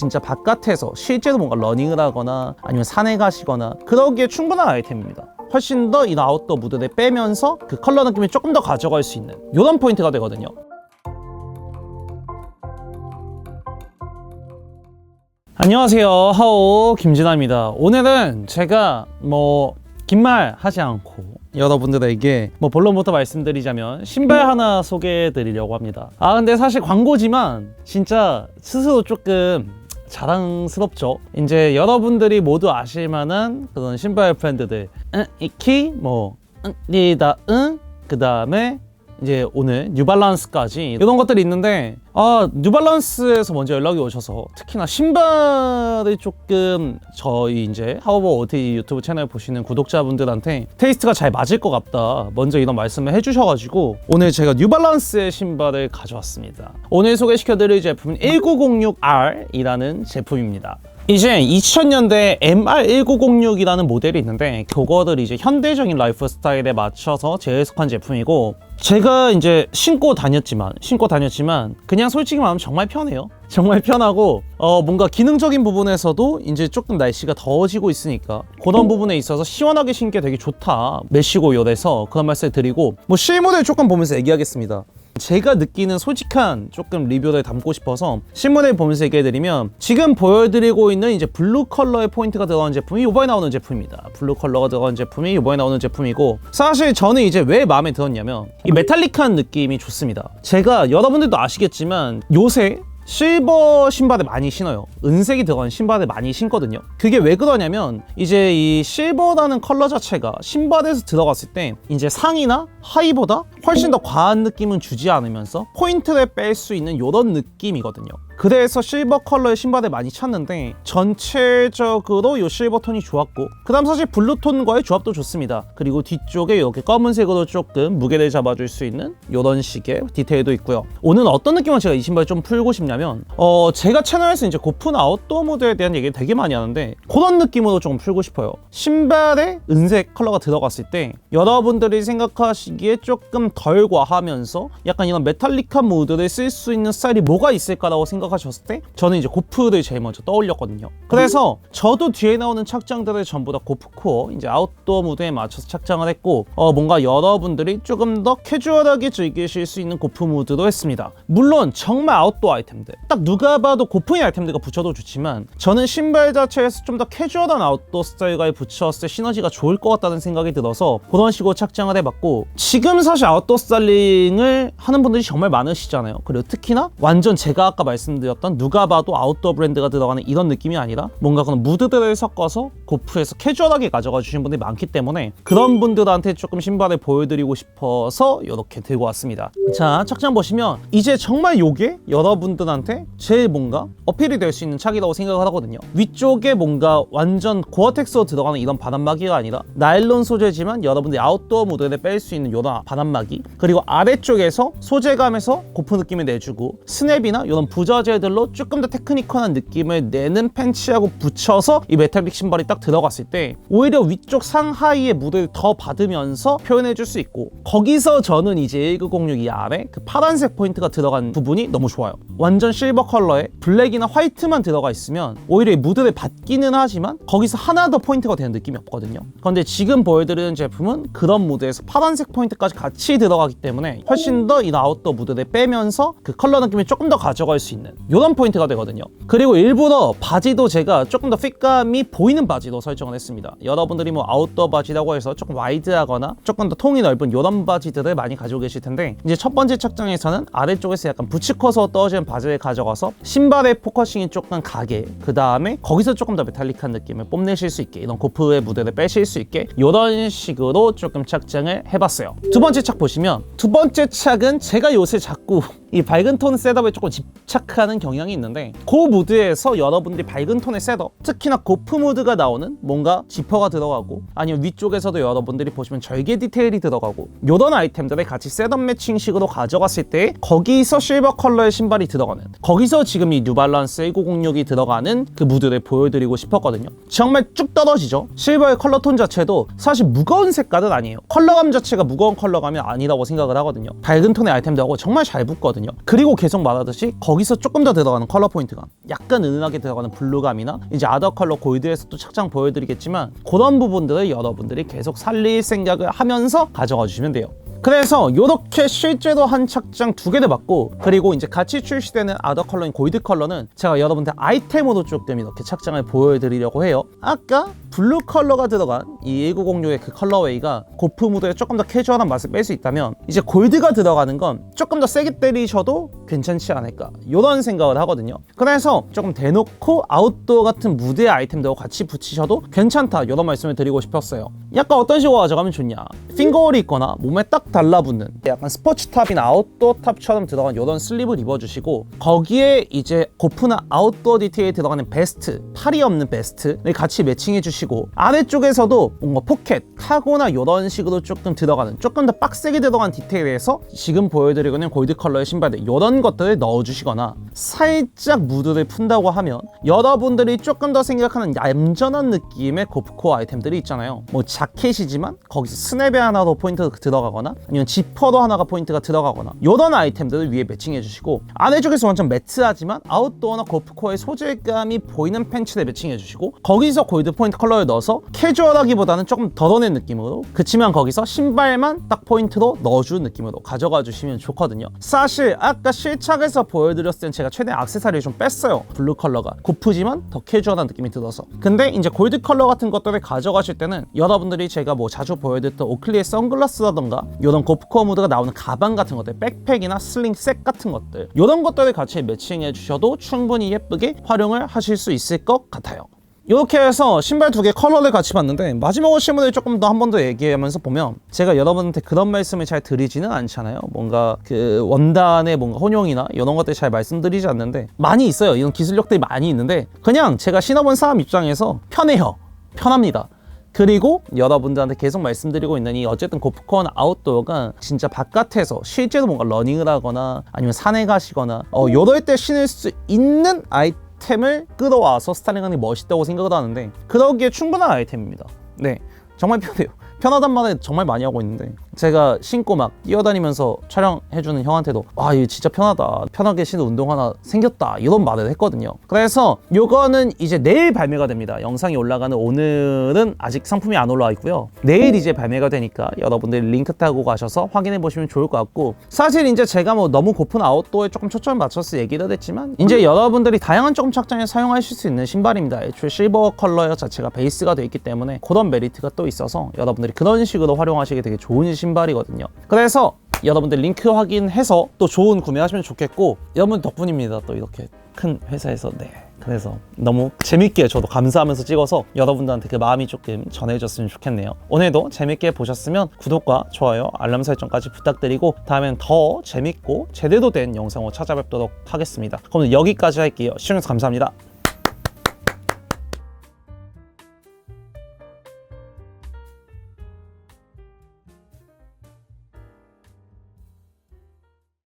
진짜 바깥에서 실제로 뭔가 러닝을 하거나 아니면 산에 가시거나 그러기에 충분한 아이템입니다. 훨씬 더 이 아웃도어 무드를 빼면서 그 컬러 느낌을 조금 더 가져갈 수 있는 이런 포인트가 되거든요. 안녕하세요 하오 김진아입니다 오늘은 제가 뭐 긴 말 하지 않고 여러분들에게 뭐 본론부터 말씀드리자면 신발 하나 소개해 드리려고 합니다 아 근데 사실 광고지만 진짜 스스로 조금 자랑스럽죠. 이제 여러분들이 모두 아실 만한 그런 신발 브랜드들. 응, 이키 뭐 응, 리다 응 그 다음에 이제 오늘 뉴발란스까지 이런 것들이 있는데 아 뉴발란스에서 먼저 연락이 오셔서 특히나 신발이 조금 저희 이제 하우버 OT 유튜브 채널 보시는 구독자분들한테 테이스트가 잘 맞을 것 같다 먼저 이런 말씀을 해주셔가지고 오늘 제가 뉴발란스의 신발을 가져왔습니다. 오늘 소개시켜드릴 제품은 1906R이라는 제품입니다 이제 2000년대 MR1906이라는 모델이 있는데 그거를 이제 현대적인 라이프 스타일에 맞춰서 재해석한 제품이고 제가 이제 신고 다녔지만 신고 다녔지만 그냥 솔직히 말하면 정말 편해요. 정말 편하고 어 뭔가 기능적인 부분에서도 이제 조금 날씨가 더워지고 있으니까 그런 부분에 있어서 시원하게 신게 되게 좋다. 메시고 요래서 그런 말씀 드리고 뭐 실물을 조금 보면서 얘기하겠습니다. 제가 느끼는 솔직한 조금 리뷰를 담고 싶어서 신문을 보면서 얘기해드리면 지금 보여드리고 있는 이제 블루 컬러의 포인트가 들어간 제품이 이번에 나오는 제품입니다. 블루 컬러가 들어간 제품이 이번에 나오는 제품이고 사실 저는 이제 왜 마음에 들었냐면 이 메탈릭한 느낌이 좋습니다. 제가 여러분들도 아시겠지만 요새 실버 신발을 많이 신어요. 은색이 들어간 신발을 많이 신거든요. 그게 왜 그러냐면 이제 이 실버라는 컬러 자체가 신발에서 들어갔을 때 이제 상이나 하이보다 훨씬 더 과한 느낌은 주지 않으면서 포인트를 뺄 수 있는 이런 느낌이거든요. 그래서 실버 컬러의 신발을 많이 찾는데 전체적으로 이 실버 톤이 좋았고 그 다음 사실 블루 톤과의 조합도 좋습니다. 그리고 뒤쪽에 이렇게 검은색으로 조금 무게를 잡아줄 수 있는 이런 식의 디테일도 있고요. 오늘 어떤 느낌으로 제가 이 신발 좀 풀고 싶냐면 어 제가 채널에서 이제 고픈 아웃도어 모드에 대한 얘기를 되게 많이 하는데 그런 느낌으로 좀 풀고 싶어요. 신발에 은색 컬러가 들어갔을 때 여러분들이 생각하시기에 조금 덜 과하면서 약간 이런 메탈릭한 무드를 쓸 수 있는 스타일이 뭐가 있을까라고 생각 하셨을 때 저는 이제 고프를 제일 먼저 떠올렸거든요. 그래서 저도 뒤에 나오는 착장들을 전부 다 고프 코어 이제 아웃도어 무드에 맞춰서 착장을 했고 어 뭔가 여러분들이 조금 더 캐주얼하게 즐기실 수 있는 고프 무드도 했습니다. 물론 정말 아웃도어 아이템들 딱 누가 봐도 고프인 아이템들과 붙여도 좋지만 저는 신발 자체에서 좀 더 캐주얼한 아웃도어 스타일과 붙였을 때 시너지가 좋을 것 같다는 생각이 들어서 그런 식으로 착장을 해봤고 지금 사실 아웃도어 스타일링을 하는 분들이 정말 많으시잖아요. 그리고 특히나 완전 제가 아까 말씀드 렸던 누가 봐도 아웃도어 브랜드가 들어가는 이런 느낌이 아니라 뭔가 그런 무드들을 섞어서 고프에서 캐주얼하게 가져가 주신 분들이 많기 때문에 그런 분들한테 조금 신발을 보여드리고 싶어서 이렇게 들고 왔습니다. 자 착장 보시면 이제 정말 요게 여러분들한테 제일 뭔가 어필이 될 수 있는 착이라고 생각을 하거든요. 위쪽에 뭔가 완전 고어텍스로 들어가는 이런 바람막이가 아니라 나일론 소재지만 여러분들이 아웃도어 무드를 뺄수 있는 이런 바람막이 그리고 아래쪽에서 소재감에서 고프 느낌을 내주고 스냅이나 이런 부 저제들로 조금 더 테크니컬한 느낌을 내는 팬츠하고 붙여서 이 메탈릭 신발이 딱 들어갔을 때 오히려 위쪽 상하이의 무드를 더 받으면서 표현해 줄 수 있고 거기서 저는 이제 1906이 아래 그 파란색 포인트가 들어간 부분이 너무 좋아요. 완전 실버 컬러에 블랙이나 화이트만 들어가 있으면 오히려 이 무드를 받기는 하지만 거기서 하나 더 포인트가 되는 느낌이 없거든요. 그런데 지금 보여드리는 제품은 그런 무드에서 파란색 포인트까지 같이 들어가기 때문에 훨씬 더 이 아웃도어 무드를 빼면서 그 컬러 느낌을 조금 더 가져갈 수 있는 이런 포인트가 되거든요. 그리고 일부러 바지도 제가 조금 더 핏감이 보이는 바지로 설정을 했습니다. 여러분들이 뭐 아웃도어 바지라고 해서 조금 와이드하거나 조금 더 통이 넓은 이런 바지들을 많이 가지고 계실 텐데 이제 첫 번째 착장에서는 아래쪽에서 약간 부츠컷으로 떨어지는 바지를 가져가서 신발의 포커싱이 조금 가게 그 다음에 거기서 조금 더 메탈릭한 느낌을 뽐내실 수 있게 이런 고프의 무드를 빼실 수 있게 이런 식으로 조금 착장을 해봤어요. 두 번째 착 보시면 두 번째 착은 제가 요새 자꾸 이 밝은 톤 셋업에 조금 집착하는 경향이 있는데 그 무드에서 여러분들이 밝은 톤의 셋업 특히나 고프 무드가 나오는 뭔가 지퍼가 들어가고 아니면 위쪽에서도 여러분들이 보시면 절개 디테일이 들어가고 요런 아이템들을 같이 셋업 매칭식으로 가져갔을 때 거기서 실버 컬러의 신발이 들어가는 거기서 지금 이 뉴발란스 1906이 들어가는 그 무드를 보여드리고 싶었거든요. 정말 쭉 떨어지죠? 실버의 컬러 톤 자체도 사실 무거운 색깔은 아니에요. 컬러감 자체가 무거운 컬러감이 아니라고 생각을 하거든요. 밝은 톤의 아이템들하고 정말 잘 붙거든요 있거든요. 그리고 계속 말하듯이 거기서 조금 더 들어가는 컬러 포인트감, 약간 은은하게 들어가는 블루감이나 이제 아더 컬러 골드에서 또 착장 보여드리겠지만 그런 부분들을 여러분들이 계속 살릴 생각을 하면서 가져가 주시면 돼요. 그래서 이렇게 실제로 한 착장 두 개를 받고 그리고 이제 같이 출시되는 아더 컬러인 골드 컬러는 제가 여러분들 아이템으로 조금 이렇게 착장을 보여드리려고 해요. 아까 블루 컬러가 들어간 이 1906의 그 컬러웨이가 고프 무드에 조금 더 캐주얼한 맛을 뺄 수 있다면 이제 골드가 들어가는 건 조금 더 세게 때리셔도 괜찮지 않을까 이런 생각을 하거든요. 그래서 조금 대놓고 아웃도어 같은 무대 아이템들과 같이 붙이셔도 괜찮다 이런 말씀을 드리고 싶었어요. 약간 어떤 식으로 가져가면 좋냐? 핑거홀이 있거나 몸에 딱 달라붙는 약간 스포츠 탑이나 아웃도어 탑처럼 들어간 이런 슬립을 입어주시고 거기에 이제 고프나 아웃도어 디테일에 들어가는 베스트 팔이 없는 베스트를 같이 매칭해 주시고 아래쪽에서도 뭔가 포켓 카고나 이런 식으로 조금 들어가는 조금 더 빡세게 들어간 디테일에서 지금 보여드리고 있는 골드 컬러의 신발들 이런 것들을 넣어주시거나 살짝 무드를 푼다고 하면 여러분들이 조금 더 생각하는 얌전한 느낌의 고프코어 아이템들이 있잖아요. 뭐 자켓이지만 거기서 스냅에 하나 더 포인트가 들어가거나 아니면 지퍼도 하나가 포인트가 들어가거나 이런 아이템들을 위에 매칭해 주시고 아래쪽에서 완전 매트하지만 아웃도어나 고프코어의 소재감이 보이는 팬츠를 매칭해 주시고 거기서 골드 포인트 컬러를 넣어서 캐주얼하기보다는 조금 덜어낸 느낌으로 그치만 거기서 신발만 딱 포인트로 넣어준 느낌으로 가져가 주시면 좋거든요. 사실 아까 실착에서 보여드렸을 땐 제가 최대 액세서리를 좀 뺐어요. 블루 컬러가. 고프지만 더 캐주얼한 느낌이 들어서. 근데 이제 골드 컬러 같은 것들을 가져가실 때는 여러분들이 제가 뭐 자주 보여드렸던 오클리의 선글라스라던가 이런 고프코어 무드가 나오는 가방 같은 것들 백팩이나 슬링 색 같은 것들 이런 것들을 같이 매칭해 주셔도 충분히 예쁘게 활용을 하실 수 있을 것 같아요. 이렇게 해서 신발 두 개 컬러를 같이 봤는데 마지막으로 신문을 조금 더 한 번 더 얘기하면서 보면 제가 여러분한테 그런 말씀을 잘 드리지는 않잖아요. 뭔가 그 원단의 뭔가 혼용이나 이런 것들 잘 말씀드리지 않는데 많이 있어요. 이런 기술력들이 많이 있는데 그냥 제가 신어본 사람 입장에서 편해요. 편합니다 그리고 여러분들한테 계속 말씀드리고 있는 이 어쨌든 고프콘 아웃도어가 진짜 바깥에서 실제로 뭔가 러닝을 하거나 아니면 산에 가시거나 어 요럴 때 신을 수 있는 아이템을 끌어와서 스타일링하는 게 멋있다고 생각을 하는데 그러기에 충분한 아이템입니다. 네. 정말 편해요. 편하단 말을 정말 많이 하고 있는데 제가 신고 막 뛰어다니면서 촬영해주는 형한테도 와 이거 진짜 편하다. 편하게 신는 운동 하나 생겼다. 이런 말을 했거든요. 그래서 요거는 이제 내일 발매가 됩니다. 영상이 올라가는 오늘은 아직 상품이 안 올라와 있고요. 내일 이제 발매가 되니까 여러분들 링크 타고 가셔서 확인해 보시면 좋을 것 같고 사실 이제 제가 뭐 너무 고픈 아웃도어에 조금 초점을 맞춰서 얘기를 했지만 이제 여러분들이 다양한 조금 착장에 사용하실 수 있는 신발입니다. 애초에 실버 컬러 자체가 베이스가 되어 있기 때문에 그런 메리트가 또 있어서 여러분들이 그런 식으로 활용하시기 되게 좋은 신발이거든요. 그래서 여러분들 링크 확인해서 또 좋은 구매하시면 좋겠고 여러분 덕분입니다. 또 이렇게 큰 회사에서 네. 그래서 너무 재밌게 저도 감사하면서 찍어서 여러분들한테 그 마음이 조금 전해졌으면 좋겠네요. 오늘도 재밌게 보셨으면 구독과 좋아요, 알람 설정까지 부탁드리고 다음엔 더 재밌고 제대로 된 영상으로 찾아뵙도록 하겠습니다. 그럼 여기까지 할게요. 시청해주셔서 감사합니다.